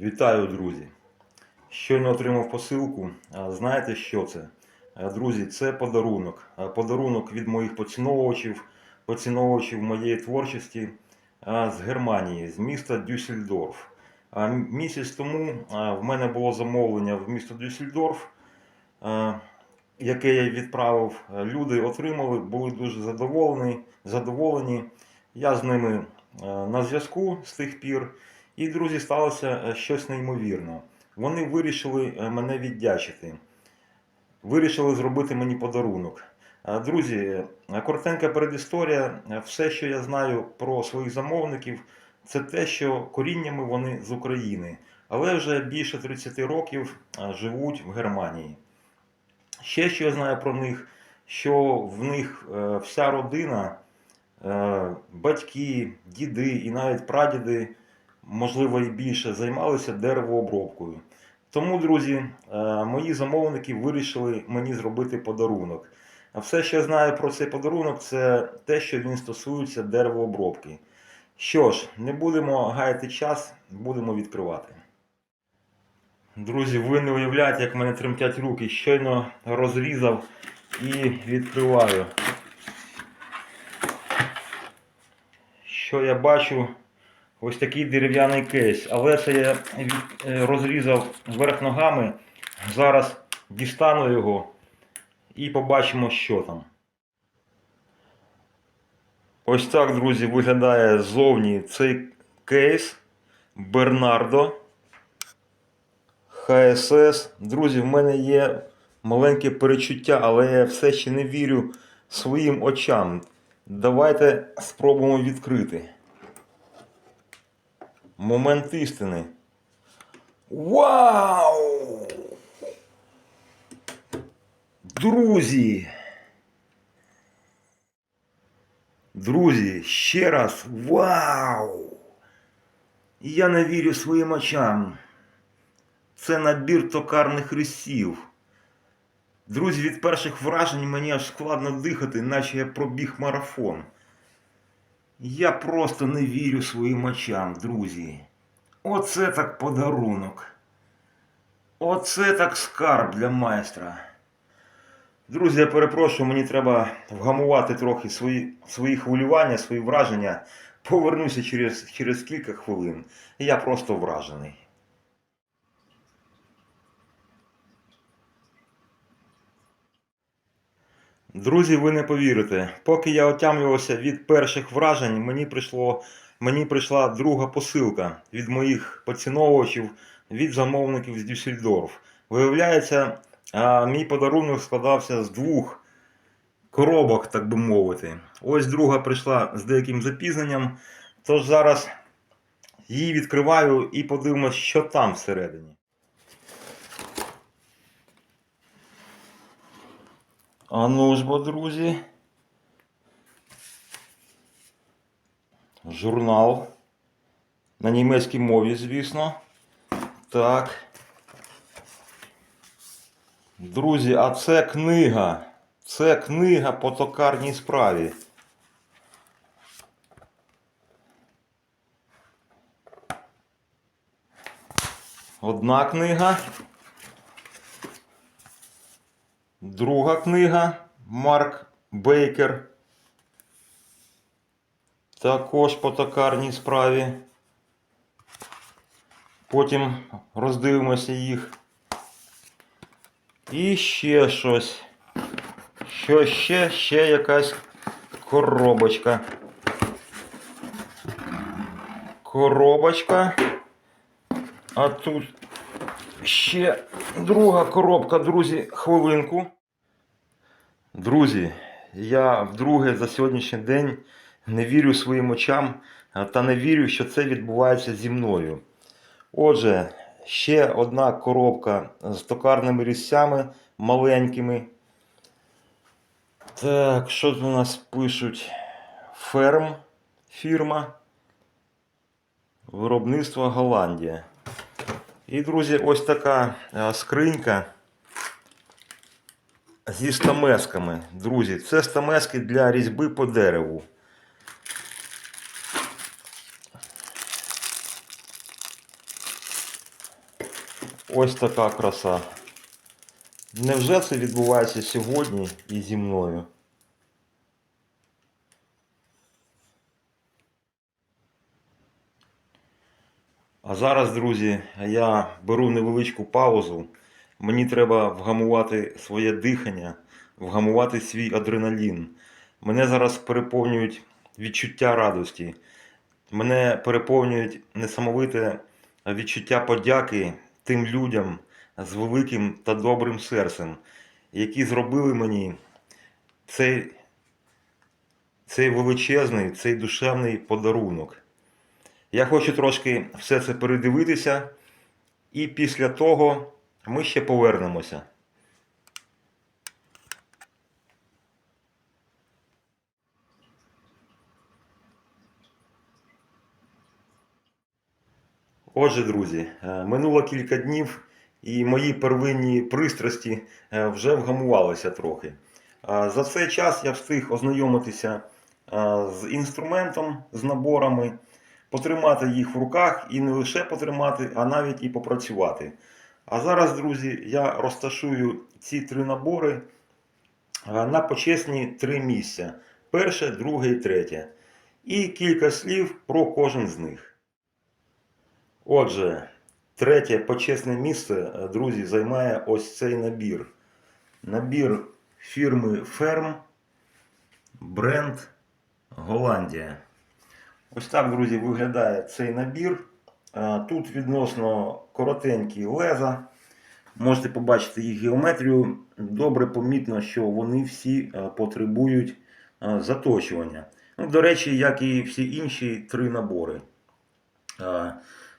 Вітаю, друзі! Щойно отримав посилку. Знаєте, що це? Друзі, це подарунок. Подарунок від моїх поціновувачів, поціновувачів моєї творчості з Германії, з міста Дюссельдорф. Місяць тому в мене було замовлення в місто Дюссельдорф, яке я відправив. Люди отримали, були дуже задоволені. задоволені. Я з ними на зв'язку з тих пір. І, друзі, сталося е, щось неймовірне. Вони вирішили е, мене віддячити. Вирішили зробити мені подарунок. Е, Друзі, коротенька передісторія. Все, що я знаю про своїх замовників, це те, що коріннями вони з України, але вже більше 30 років живуть в Германії. Ще що я знаю про них, що в них вся родина, батьки, діди і навіть прадіди можливо і більше, займалися деревообробкою. Тому, друзі, е, мої замовники вирішили мені зробити подарунок. А все, що я знаю про цей подарунок, це те, що він стосується деревообробки. Що ж, не будемо гаяти час, будемо відкривати. Друзі, ви не уявляєте, як мене тремтять руки. Щойно розрізав і відкриваю. Що я бачу? Ось такий дерев'яний кейс. Але це я е, розрізав вверх ногами. Зараз дістану його і побачимо, що там. Ось так, друзі, виглядає ззовні цей кейс Бернардо ХСС. Друзі, в мене є маленьке перечуття, але я все ще не вірю своїм очам. Давайте спробуємо відкрити. Момент істини. Вау! Друзі! Друзі, ще раз вау! Я не вірю своїм очам. Це набір токарних рисів. Друзі, від перших вражень мені аж складно дихати, наче я пробіг марафон. Я просто не вірю своїм очам, друзі. Оце так подарунок. Оце так скарб для майстра. Друзі, я перепрошую, мені треба вгамувати трохи свої, свої хвилювання, свої враження. Повернуся через, через кілька хвилин. Я просто вражений. Друзі, ви не повірите. Поки я отямлювався від перших вражень, мені прийшло, мені прийшла друга посилка від моїх поціновувачів, від замовників з Дюссельдорф. Виявляється, мій подарунок складався з двох коробок, так би мовити. Ось друга прийшла з деяким запізненням. Тож зараз її відкриваю і подивимось, що там всередині. А ну ж бо, друзі. Журнал. На німецькій мові, звісно. Так. Друзі, а це книга. Це книга по токарній справі. Одна книга. Друга книга Марк Бейкер. Також по токарній справі. Потім роздивимося їх. І ще щось. Що ще? Ще якась коробочка. Коробочка. А тут ще друга коробка, друзі, хвилинку. Друзі, я вдруге за сьогоднішній день не вірю своїм очам та не вірю, що це відбувається зі мною. Отже, ще одна коробка з токарними різцями маленькими. Так, що тут у нас пишуть? Ферм фірма. Виробництво Голландія. І, друзі, ось така скринька зі стамесками. Друзі, це стамески для різьби по дереву. Ось така краса. Невже це відбувається сьогодні і зі мною? А зараз, друзі, я беру невеличку паузу. Мені треба вгамувати своє дихання, вгамувати свій адреналін. Мене зараз переповнюють відчуття радості. Мене переповнюють несамовите відчуття подяки тим людям з великим та добрим серцем, які зробили мені цей, цей величезний, цей душевний подарунок. Я хочу трошки все це передивитися, і після того ми ще повернемося. Отже, друзі, е, минуло кілька днів, і мої первинні пристрасті е, вже вгамувалися трохи. За цей час я встиг ознайомитися е, з інструментом, з наборами, потримати їх в руках і не лише потримати, а навіть і попрацювати. А зараз, друзі, я розташую ці три набори е, на почесні три місця: перше, друге і третє. І кілька слів про кожен з них. Отже, третє почесне місце, е, друзі, займає ось цей набір. Набір фірми Ферм, бренд Голландія. Ось так, друзі, виглядає цей набір. Е, Тут відносно коротенькі леза. Можете побачити їх геометрію. Добре помітно, що вони всі е, потребують е, заточування. Ну, до речі, як і всі інші три набори.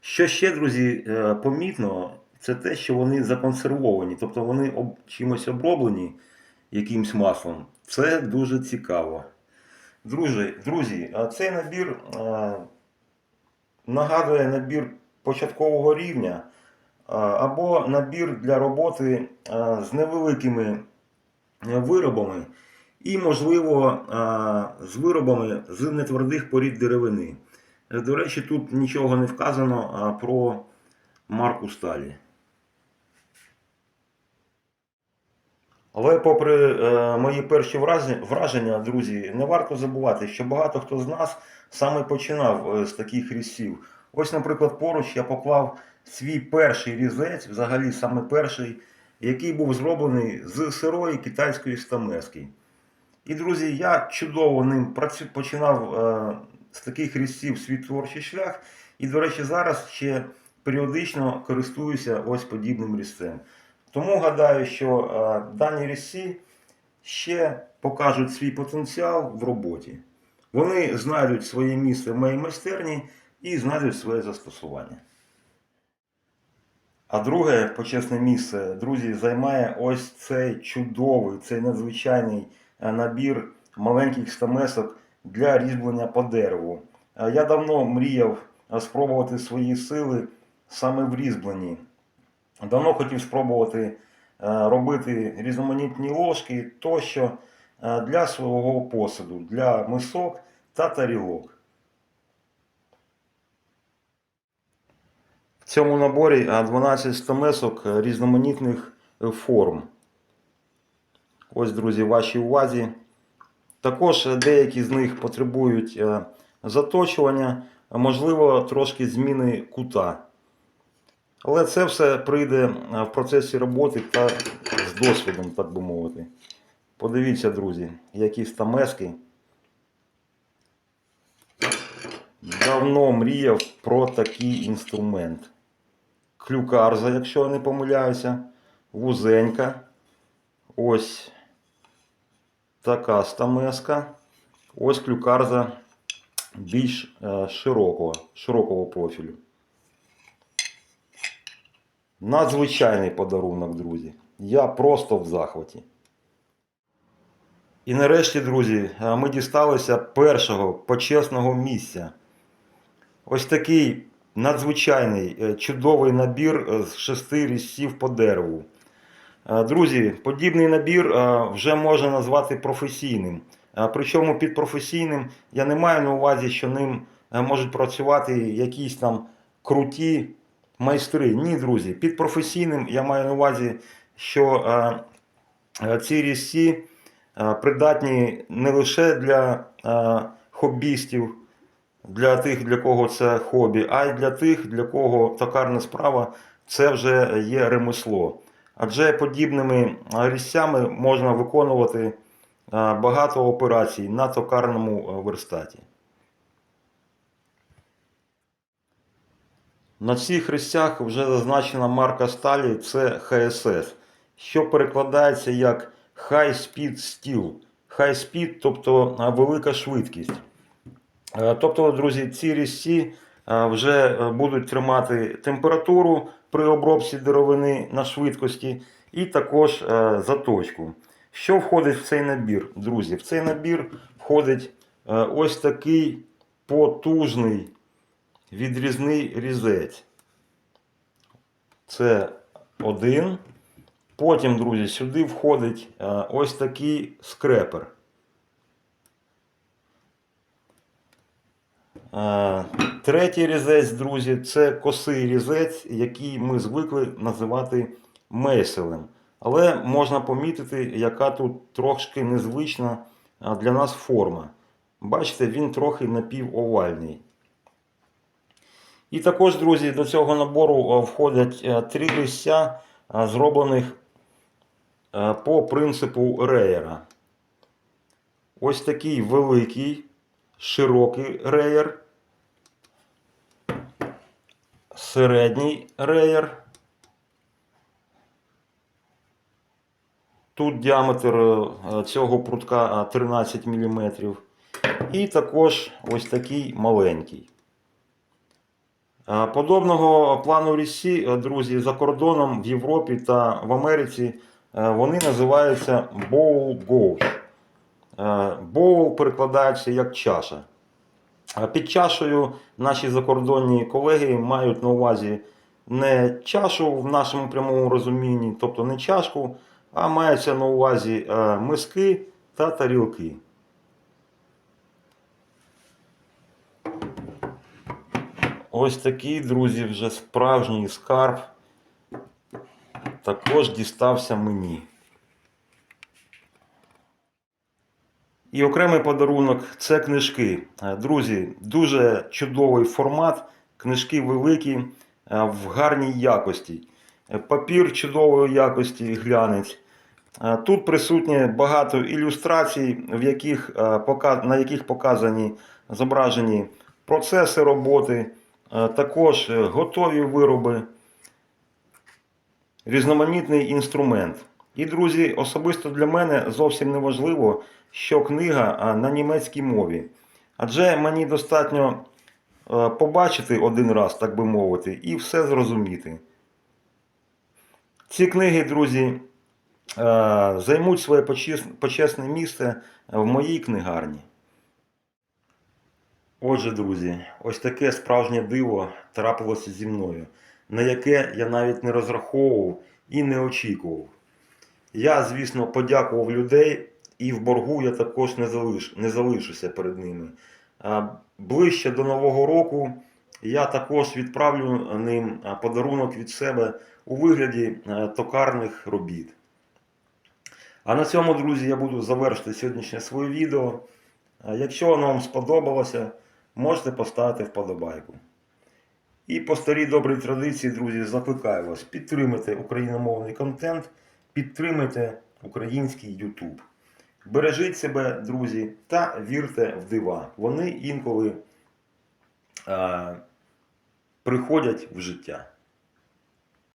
Що ще, друзі, помітно, це те, що вони законсервовані, тобто вони чимось оброблені якимсь маслом. Це дуже цікаво. Друзі, друзі, цей набір нагадує набір початкового рівня е, або набір для роботи е, з невеликими виробами і, можливо, е, з виробами з нетвердих порід деревини. Е, До речі, тут нічого не вказано про марку сталі. Але попри е, мої перші враження, друзі, не варто забувати, що багато хто з нас саме починав е, з таких різців. Ось, наприклад, поруч я поклав свій перший різець, взагалі саме перший, який був зроблений з сирої китайської стамески. І, друзі, я чудово ним починав е, з таких різців свій творчий шлях. І, до речі, зараз ще періодично користуюся ось подібним різцем. Тому гадаю, що е, дані різці ще покажуть свій потенціал в роботі. Вони знайдуть своє місце в моїй майстерні і знайдуть своє застосування. А друге почесне місце, друзі, займає ось цей чудовий, цей надзвичайний е, набір маленьких стамесок для різьблення по дереву. Е, Я давно мріяв спробувати свої сили саме в різьбленні. Давно хотів спробувати е, робити різноманітні ложки тощо е, для свого посуду, для мисок та тарілок. В цьому наборі е, 12 стамесок е, різноманітних е, форм. Ось, друзі, вашій увазі. Також деякі з них потребують заточування, можливо, трошки зміни кута. Але це все прийде в процесі роботи та з досвідом, так би мовити. Подивіться, друзі, які стамески. Давно мріяв про такий інструмент. Клюкарза, якщо я не помиляюся, вузенька. Ось така стамеска. Ось клюкарза більш е, широкого, широкого профілю. Надзвичайний подарунок, друзі. Я просто в захваті. І нарешті, друзі, е, ми дісталися першого почесного місця. Ось такий надзвичайний е, чудовий набір е, з шести різців по дереву. Друзі, подібний набір вже можна назвати професійним. Причому під професійним я не маю на увазі, що ним можуть працювати якісь там круті майстри. Ні, друзі, під професійним я маю на увазі, що е, е, ці різці е, придатні не лише для хобістів, для тих, для кого це хобі, а й для тих, для кого токарна справа це вже є ремесло. Адже подібними різцями можна виконувати багато операцій на токарному верстаті. На цих різцях вже зазначена марка сталі це HSS, що перекладається як High Speed Steel. High Speed, тобто велика швидкість. Е, Тобто, друзі, ці різці е, вже е, будуть тримати температуру при обробці деревини на швидкості і також заточку. Що входить в цей набір, друзі? В цей набір входить ось такий потужний відрізний різець. Це один. Потім, друзі, сюди входить е, ось такий скрепер. Е, Третій різець, друзі, це косий різець, який ми звикли називати мейселем. Але можна помітити, яка тут трошки незвична для нас форма. Бачите, він трохи напівовальний. І також, друзі, до цього набору входять три різця, а, зроблених по принципу реєра. Ось такий великий, широкий реєр. Середній реєр. Тут діаметр е, цього прутка е, 13 мм. І також ось такий маленький. Е, Подобного плану різці, е, друзі, за кордоном в Європі та в Америці е, вони називаються bowl. Е, Bowl перекладається як чаша. Під чашею наші закордонні колеги мають на увазі не чашу в нашому прямому розумінні, тобто не чашку, а мається на увазі миски та тарілки. Ось такий, друзі, вже справжній скарб також дістався мені. І окремий подарунок це книжки. Друзі, дуже чудовий формат. Книжки великі, е, в гарній якості. Папір чудової якості, глянець. Е, Тут присутнє багато ілюстрацій, в яких, е, на яких показані зображені процеси роботи, також е, готові вироби, різноманітний інструмент. І, друзі, особисто для мене зовсім не важливо, що книга на німецькій мові. Адже мені достатньо е, побачити один раз, так би мовити, і все зрозуміти. Ці книги, друзі, е, займуть своє почесне місце в моїй книгарні. Отже, друзі, ось таке справжнє диво трапилося зі мною, на яке я навіть не розраховував і не очікував. Я, звісно, подякував людей, і в боргу я також не, залиш, не залишуся перед ними. Ближче до Нового року я також відправлю ним подарунок від себе у вигляді токарних робіт. А на цьому, друзі, я буду завершити сьогоднішнє своє відео. Якщо воно вам сподобалося, можете поставити вподобайку. І по старій добрій традиції, друзі, закликаю вас підтримати україномовний контент, підтримайте український YouTube. Бережіть себе, друзі, та вірте в дива. Вони інколи е, приходять в життя.